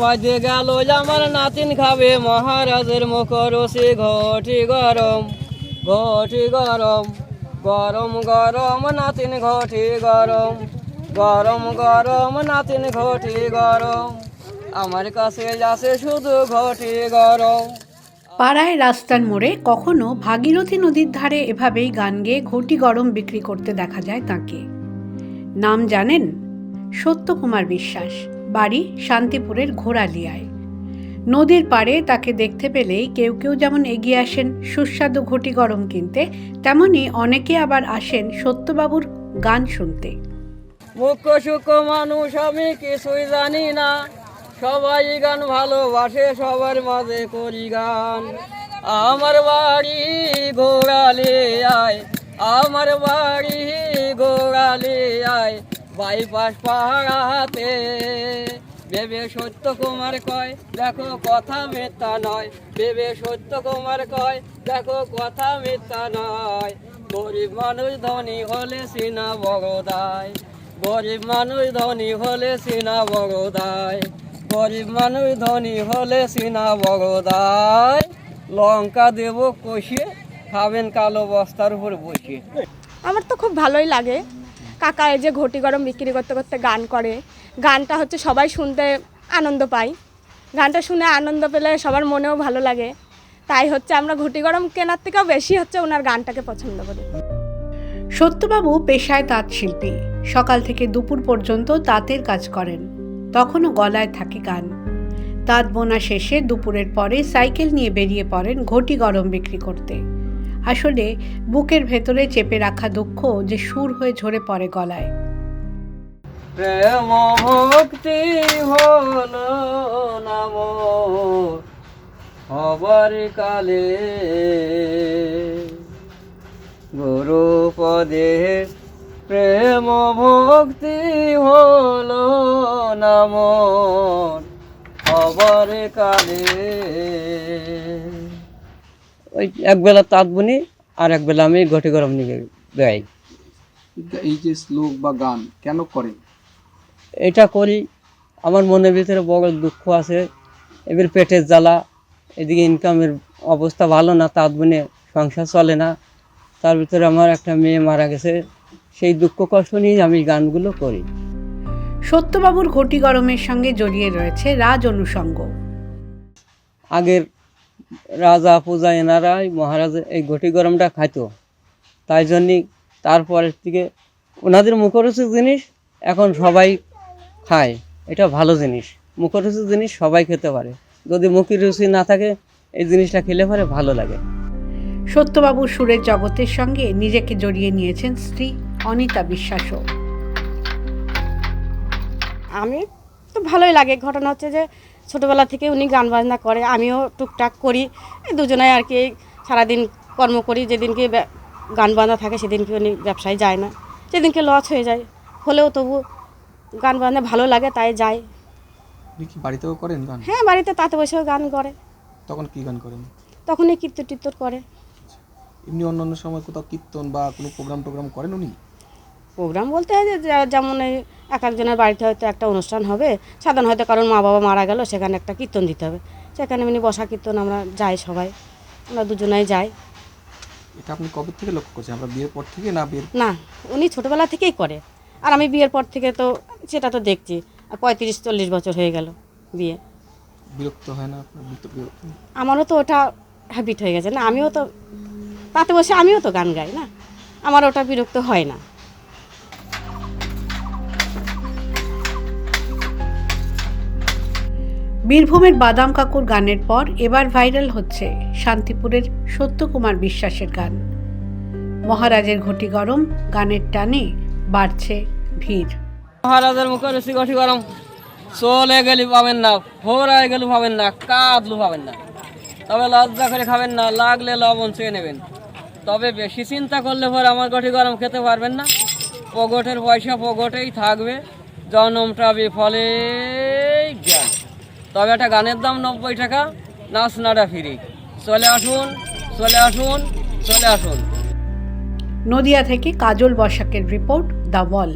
বাজে গেল আমার নাতিন খাবে মহারাজের মুখরসি ঘটি গরম ঘটি গরম গরম গরম নাতিন, ঘটি গরম গরম গরম নাতিন, ঘটি গরম। আমার কাছে আছে শুধু ঘটি গরম। পাড়ায় রাস্তার মোড়ে কখনো ভাগীরথী নদীর ধারে এভাবেই গান গেয়ে ঘটি গরম বিক্রি করতে দেখা যায় তাকে। নাম জানেন সত্যকুমার বিশ্বাস। বাড়ি শান্তিপুরের ঘোড়ালিয়ায়। নদীর পাড়ে তাকে দেখতে পেলেই কেউ কেউ যেমন এগিয়ে আসেন, সুস্বাদু ঘটি গরম কিনতে, তেমনি অনেকে আবার আসেন সত্যবাবুর গান শুনতে। মুখ্য সূক্ষ্ম মানুষ, আমি কিছুই জানি না। সবাই গান ভালোবাসে, সবার মাঝে করি গান। আমার বাড়ি গোড়ালে আয় আমার বাড়ি গোড়ালে আয় বাইপাস পাহাড়াতে। ভেবে সত্য কুমার কয়, দেখো কথা মিথ্যা নয়। বেবে সত্য কুমার কয়, দেখো কথা মিথ্যা নয়। গরিব মানুষ ধনী হলে সিনা বগদায়। গরিব মানুষ ধনী হলে সিনা বগদায়। গরিব মানুষ ধনী হলে সিনা বগদায়। লঙ্কা দেব কষিয়ে খাবেন কালো বস্তার উপর বসিয়ে আমার তো খুব ভালোই লাগে। কাকা এই যে ঘটি গরম বিক্রি করতে করতে গান করে, গানটা হচ্ছে সবাই শুনতে আনন্দ পায়। গানটা শুনে আনন্দ পেলে সবার মনেও ভালো লাগে। তাই হচ্ছে আমরা ঘটি গরম কেনার থেকেও বেশি হচ্ছে ওনার গানটাকে পছন্দ করি। সত্যবাবু পেশায় তাঁত শিল্পী। সকাল থেকে দুপুর পর্যন্ত তাঁতের কাজ করেন। তখনও গলায় থাকে গান। তাঁত বোনা শেষে দুপুরের পরে সাইকেল নিয়ে বেরিয়ে পড়েন ঘটি গরম বিক্রি করতে। আসলে বুকের ভেতরে চেপে রাখা দুঃখ যে সুর হয়ে ঝরে পড়ে গলায়। প্রেম ভক্তি হলো নাম হবার কালে। গুরু পদে প্রেম ভক্তি হলো নাম হবার কালে। ওই একবেলা তাঁত বুনি আর একবেলা আমি ঘটি গরম নিয়ে বেড়াই। এই যে শ্লোক বা গান কেন করেন এটা করি আমার মনের ভিতরে বড় দুঃখ আছে এবার পেটের জ্বালা এদিকে ইনকামের অবস্থা ভালো না তাঁত বুনে সংসার চলে না তার ভিতরে আমার একটা মেয়ে মারা গেছে সেই দুঃখ কষ্ট নিয়ে আমি গানগুলো করি। সত্যবাবুর ঘটি গরমের সঙ্গে জড়িয়ে রয়েছে রাজ অনুষঙ্গ। আগের রাজা পূজা এনারাই মহারাজ এই ঘটি গরমটা খাইতো। তাই জন্যই তারপরের থেকে ওনাদের মুখরোচক জিনিস এখন সবাই খায়। এটা ভালো জিনিস। মুখরোচক জিনিস সবাই খেতে পারে। যদি মুখের রুচি না থাকে এই জিনিসটা খেলে পরে ভালো লাগে। সত্যবাবু সুরের জগতের সঙ্গে নিজেকে জড়িয়ে নিয়েছেন স্ত্রী অনিতা বিশ্বাসও। আমি তো ভালোই লাগে। ঘটনা হচ্ছে যে ছোটোবেলা থেকে উনি গান বাজনা করে আমিও টুকটাক করি। দুজনাই আর কি সারাদিন কর্ম করি যেদিনকে গান বাজনা থাকে সেদিনকে উনি ব্যবসায় যায় না। যেদিনকে লস হয়ে যায় হলেও তবু গান বাজনা ভালো লাগে তাই যায়। বাড়িতেও করেন গান? হ্যাঁ বাড়িতে তাতে বসেও গান করে। তখন কি গান করেন? তখনই কীর্তন টিত্তর করে এমনি অন্য অন্য সময় কোথাও কীর্তন বা কোনো প্রোগ্রাম টোগ্রাম করেন উনি? প্রোগ্রাম বলতে হয় যে যেমন এই এক একজনের বাড়িতে হয়তো একটা অনুষ্ঠান হবে সাধারণ হয়তো কারণ মা বাবা মারা গেল সেখানে একটা কীর্তন দিতে হবে। সেখানে এমনি বসা কীর্তন আমরা যাই সবাই আমরা দুজনেই যাই। এটা আপনি কবে থেকে লক্ষ্য করছেন? আপনার বিয়ের পর থেকে না বিয়ের না উনি ছোটোবেলা থেকেই করে। আর আমি বিয়ের পর থেকে তো সেটা তো দেখছি। আর পঁয়ত্রিশ চল্লিশ বছর হয়ে গেল বিয়ে। বিরক্ত হয় না আমারও তো ওটা হ্যাবিট হয়ে গেছে। না আমিও তো তাতে বসে আমিও তো গান গাই না? আমার ওটা বিরক্ত হয় না। বীরভূমের বাদাম কাকুর গানের পর এবার ভাইরাল হচ্ছে শান্তিপুরের সত্যকুমার বিশ্বাসের গান। মহারাজের ঘটি গরম, গানের টানে বাড়ছে ভিড়। মহারাজের মুখে রুচি ঘটি গরম। চলে গেলি পাবেন না ফোরায় গেলে পাবেন না, কাঁদলু পাবেন না। তবে লজ্জা করে খাবেন না, লাগলে লবণ চেয়ে নেবেন। তবে বেশি চিন্তা করলে পরে আমার গঠি গরম খেতে পারবেন না। পগটের পয়সা পগটেই থাকবে, জনমটা বিফলে। তবে একটা গানের দাম নব্বই টাকা, না নাড়া ফিরি। চলে আসুন চলে আসুন চলে আসুন। নদিয়া থেকে কাজল বসাকের রিপোর্ট দ্য ওয়াল।